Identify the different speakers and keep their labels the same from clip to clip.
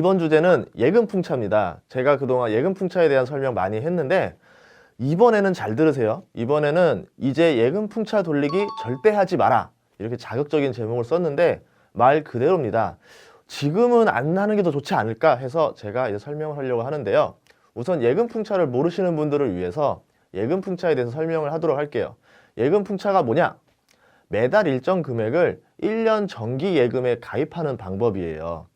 Speaker 1: 이번 주제는 예금 풍차입니다. 제가 그동안 예금 풍차에 대한 설명 많이 했는데 이번에는 잘 들으세요. 이번에는 이제 예금 풍차 돌리기 절대 하지 마라. 이렇게 자극적인 제목을 썼는데 말 그대로입니다. 지금은 안 하는 게 더 좋지 않을까 해서 제가 이제 설명을 하려고 하는데요. 우선 예금 풍차를 모르시는 분들을 위해서 예금 풍차에 대해서 설명을 하도록 할게요. 예금 풍차가 뭐냐? 매달 일정 금액을 1년 정기 예금에 가입하는 방법이에요.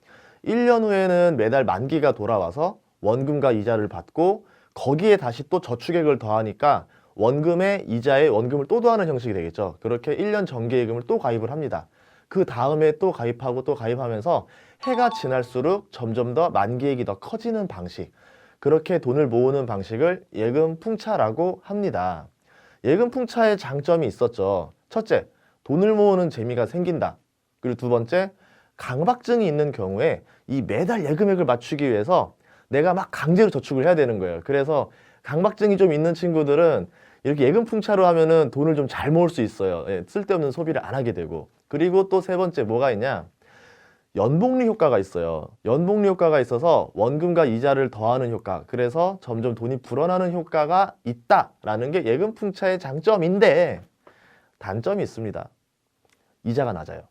Speaker 1: 1년 후에는 매달 만기가 돌아와서 원금과 이자를 받고 거기에 다시 또 저축액을 더하니까 원금에 이자에 원금을 또 더하는 형식이 되겠죠. 그렇게 1년 정기 예금을 또 가입을 합니다. 그 다음에 또 가입하고 또 가입하면서 해가 지날수록 점점 더 만기액이 더 커지는 방식. 그렇게 돈을 모으는 방식을 예금 풍차라고 합니다. 예금 풍차의 장점이 있었죠. 첫째, 돈을 모으는 재미가 생긴다. 그리고 두 번째, 강박증이 있는 경우에 이 매달 예금액을 맞추기 위해서 내가 막 강제로 저축을 해야 되는 거예요. 그래서 강박증이 좀 있는 친구들은 이렇게 예금 풍차로 하면은 돈을 좀 잘 모을 수 있어요. 예, 쓸데없는 소비를 안 하게 되고. 그리고 또 세 번째 뭐가 있냐? 연복리 효과가 있어요. 연복리 효과가 있어서 원금과 이자를 더하는 효과. 그래서 점점 돈이 불어나는 효과가 있다라는 게 예금 풍차의 장점인데 단점이 있습니다. 이자가 낮아요.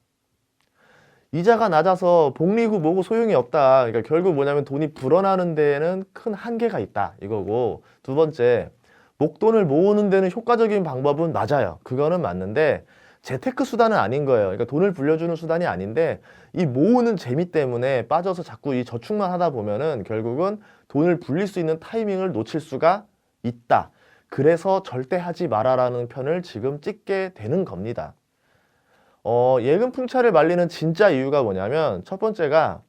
Speaker 1: 이자가 낮아서 복리 후 뭐고 소용이 없다. 그러니까 결국 뭐냐면 돈이 불어나는 데에는 큰 한계가 있다. 이거고 두 번째 목돈을 모으는 데는 효과적인 방법은 맞아요. 그거는 맞는데 재테크 수단은 아닌 거예요. 그러니까 돈을 불려주는 수단이 아닌데 이 모으는 재미 때문에 빠져서 자꾸 이 저축만 하다 보면은 결국은 돈을 불릴 수 있는 타이밍을 놓칠 수가 있다. 그래서 절대 하지 마라라는 편을 지금 찍게 되는 겁니다. 어, 예금 풍차를 말리는 진짜 이유가 뭐냐면 첫 번째가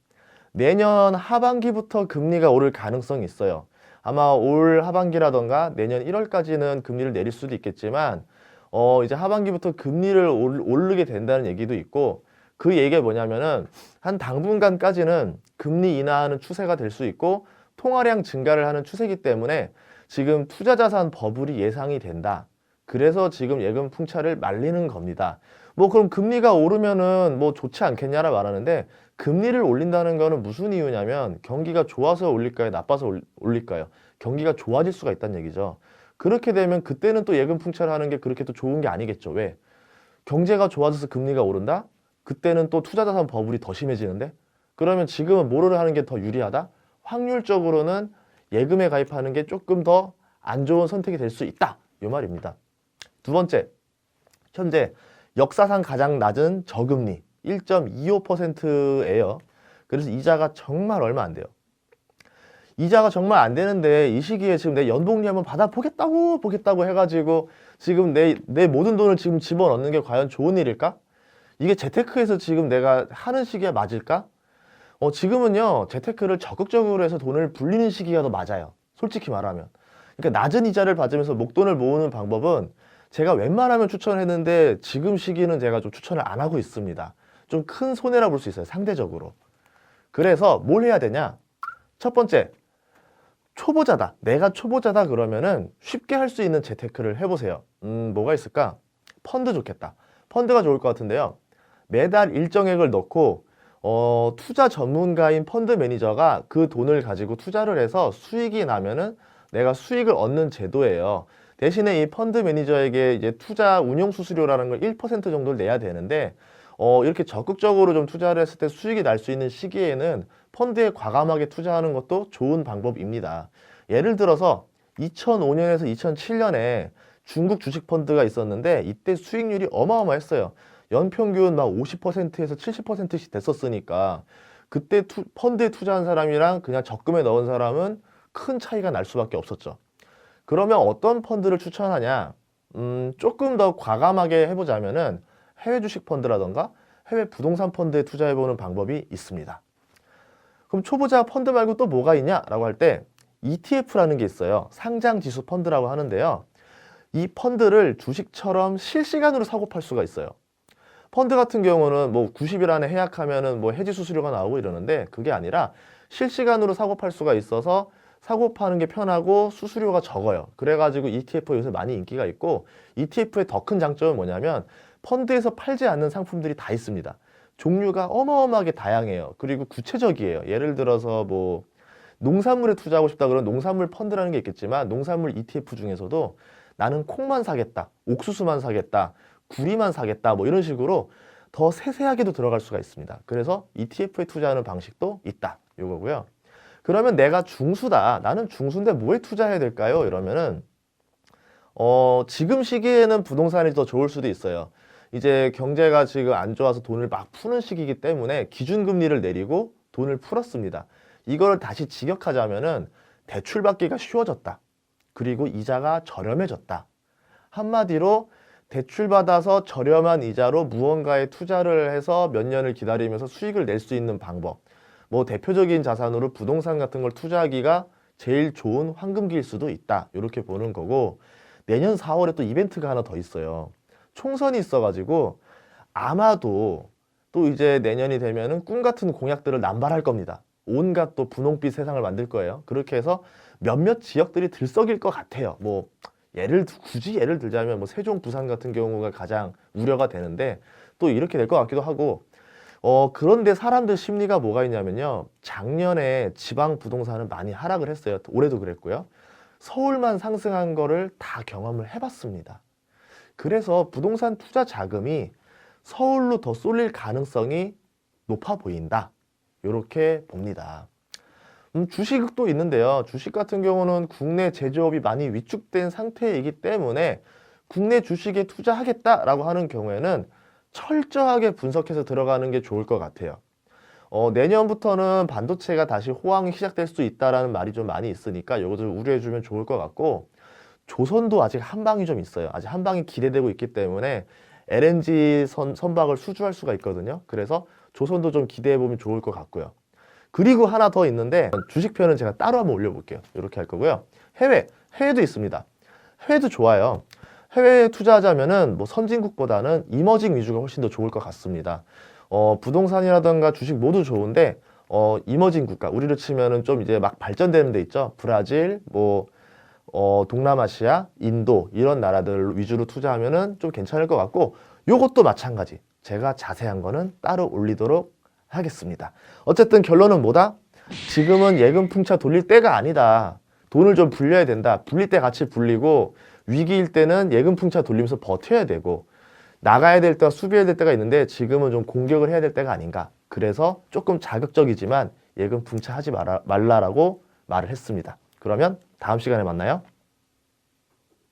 Speaker 1: 내년 하반기부터 금리가 오를 가능성이 있어요. 아마 올 하반기라던가 내년 1월까지는 금리를 내릴 수도 있겠지만 어, 이제 하반기부터 금리를 올, 오르게 된다는 얘기도 있고 그 얘기가 뭐냐면은 한 당분간까지는 금리 인하하는 추세가 될 수 있고 통화량 증가를 하는 추세이기 때문에 지금 투자자산 버블이 예상이 된다. 그래서 지금 예금 풍차를 말리는 겁니다. 뭐 그럼 금리가 오르면은 뭐 좋지 않겠냐라 말하는데 금리를 올린다는 거는 무슨 이유냐면 경기가 좋아서 올릴까요? 나빠서 올- 올릴까요? 경기가 좋아질 수가 있다는 얘기죠. 그렇게 되면 그때는 또 예금 풍차를 하는 게 그렇게 또 좋은 게 아니겠죠. 왜? 경제가 좋아져서 금리가 오른다? 그때는 또 투자자산 버블이 더 심해지는데? 그러면 지금은 뭐를 하는 게 더 유리하다? 확률적으로는 예금에 가입하는 게 조금 더 안 좋은 선택이 될 수 있다. 이 말입니다. 두 번째, 현재 역사상 가장 낮은 저금리 1.25%예요. 그래서 이자가 정말 얼마 안 돼요. 이자가 정말 안 되는데 이 시기에 지금 내 연봉리 한번 받아보겠다고 보겠다고 해가지고 지금 내, 내 모든 돈을 지금 집어넣는 게 과연 좋은 일일까? 이게 재테크에서 지금 내가 하는 시기에 맞을까? 어, 지금은요, 재테크를 적극적으로 해서 돈을 불리는 시기가 더 맞아요. 솔직히 말하면. 그러니까 낮은 이자를 받으면서 목돈을 모으는 방법은 제가 웬만하면 추천했는데 지금 시기는 제가 좀 추천을 안 하고 있습니다. 좀 큰 손해라 볼 수 있어요, 상대적으로. 그래서 뭘 해야 되냐? 첫 번째, 초보자다. 내가 초보자다 그러면은 쉽게 할 수 있는 재테크를 해보세요. 음, 뭐가 있을까? 펀드 좋겠다. 펀드가 좋을 것 같은데요. 매달 일정액을 넣고 어, 투자 전문가인 펀드 매니저가 그 돈을 가지고 투자를 해서 수익이 나면은 내가 수익을 얻는 제도예요. 대신에 이 펀드 매니저에게 이제 투자 운용 수수료라는 걸 1% 정도를 내야 되는데 어, 이렇게 적극적으로 좀 투자를 했을 때 수익이 날 수 있는 시기에는 펀드에 과감하게 투자하는 것도 좋은 방법입니다. 예를 들어서 2005년에서 2007년에 중국 주식 펀드가 있었는데 이때 수익률이 어마어마했어요. 연평균 막 50%에서 70%씩 됐었으니까 그때 투- 펀드에 투자한 사람이랑 그냥 적금에 넣은 사람은 큰 차이가 날 수밖에 없었죠. 그러면 어떤 펀드를 추천하냐? 음, 조금 더 과감하게 해보자면은 해외 주식 펀드라던가 해외 부동산 펀드에 투자해보는 방법이 있습니다. 그럼 초보자 펀드 말고 또 뭐가 있냐 라고 할 때 ETF라는 게 있어요. 상장 지수 펀드라고 하는데요. 이 펀드를 주식처럼 실시간으로 사고 팔 수가 있어요. 펀드 같은 경우는 뭐 90일 안에 해약하면은 뭐 해지 수수료가 나오고 이러는데 그게 아니라 실시간으로 사고 팔 수가 있어서 사고 파는 게 편하고 수수료가 적어요. 그래가지고 ETF 요새 많이 인기가 있고 ETF의 더 큰 장점은 뭐냐면 펀드에서 팔지 않는 상품들이 다 있습니다. 종류가 어마어마하게 다양해요. 그리고 구체적이에요. 예를 들어서 뭐 농산물에 투자하고 싶다 그러면 농산물 펀드라는 게 있겠지만 농산물 ETF 중에서도 나는 콩만 사겠다, 옥수수만 사겠다, 구리만 사겠다 뭐 이런 식으로 더 세세하게도 들어갈 수가 있습니다. 그래서 ETF에 투자하는 방식도 있다. 요거고요. 그러면 내가 중수다. 나는 중수인데 뭐에 투자해야 될까요? 이러면은 어, 지금 시기에는 부동산이 더 좋을 수도 있어요. 이제 경제가 지금 안 좋아서 돈을 막 푸는 시기이기 때문에 기준금리를 내리고 돈을 풀었습니다. 이걸 다시 직역하자면은 대출 받기가 쉬워졌다. 그리고 이자가 저렴해졌다. 한마디로 대출 받아서 저렴한 이자로 무언가에 투자를 해서 몇 년을 기다리면서 수익을 낼 수 있는 방법. 뭐 대표적인 자산으로 부동산 같은 걸 투자하기가 제일 좋은 황금기일 수도 있다. 이렇게 보는 거고 내년 4월에 또 이벤트가 하나 더 있어요. 총선이 있어가지고 아마도 또 이제 내년이 되면은 꿈 같은 공약들을 남발할 겁니다. 온갖 또 분홍빛 세상을 만들 거예요. 그렇게 해서 몇몇 지역들이 들썩일 것 같아요. 뭐 예를 들- 굳이 예를 들자면 뭐 세종, 부산 같은 경우가 가장 우려가 되는데 또 이렇게 될 것 같기도 하고 어 그런데 사람들 심리가 뭐가 있냐면요. 작년에 지방 부동산은 많이 하락을 했어요. 올해도 그랬고요. 서울만 상승한 거를 다 경험을 해봤습니다. 그래서 부동산 투자 자금이 서울로 더 쏠릴 가능성이 높아 보인다. 이렇게 봅니다. 음, 주식도 있는데요. 주식 같은 경우는 국내 제조업이 많이 위축된 상태이기 때문에 국내 주식에 투자하겠다라고 하는 경우에는 철저하게 분석해서 들어가는 게 좋을 것 같아요. 어, 내년부터는 반도체가 다시 호황이 시작될 수 있다라는 말이 좀 많이 있으니까 이거 좀 우려해 주면 좋을 것 같고 조선도 아직 한 방이 좀 있어요. 아직 한 방이 기대되고 있기 때문에 LNG 선, 선박을 수주할 수가 있거든요. 그래서 조선도 좀 기대해 보면 좋을 것 같고요. 그리고 하나 더 있는데 주식편은 제가 따로 한번 올려볼게요. 이렇게 할 거고요. 해외, 해외도 있습니다. 해외도 좋아요. 해외에 투자하자면은 뭐 선진국보다는 이머징 위주가 훨씬 더 좋을 것 같습니다. 어, 부동산이라든가 주식 모두 좋은데 어, 이머징 국가 우리로 치면은 좀 이제 막 발전되는 데 있죠. 브라질, 뭐 어, 동남아시아, 인도 이런 나라들 위주로 투자하면은 좀 괜찮을 것 같고 요것도 마찬가지. 제가 자세한 거는 따로 올리도록 하겠습니다. 어쨌든 결론은 뭐다? 지금은 예금 풍차 돌릴 때가 아니다. 돈을 좀 불려야 된다. 불릴 때 같이 불리고 위기일 때는 예금 풍차 돌리면서 버텨야 되고 나가야 될 때와 수비해야 될 때가 있는데 지금은 좀 공격을 해야 될 때가 아닌가. 그래서 조금 자극적이지만 예금 풍차 하지 말아, 말라라고 말을 했습니다. 그러면 다음 시간에 만나요.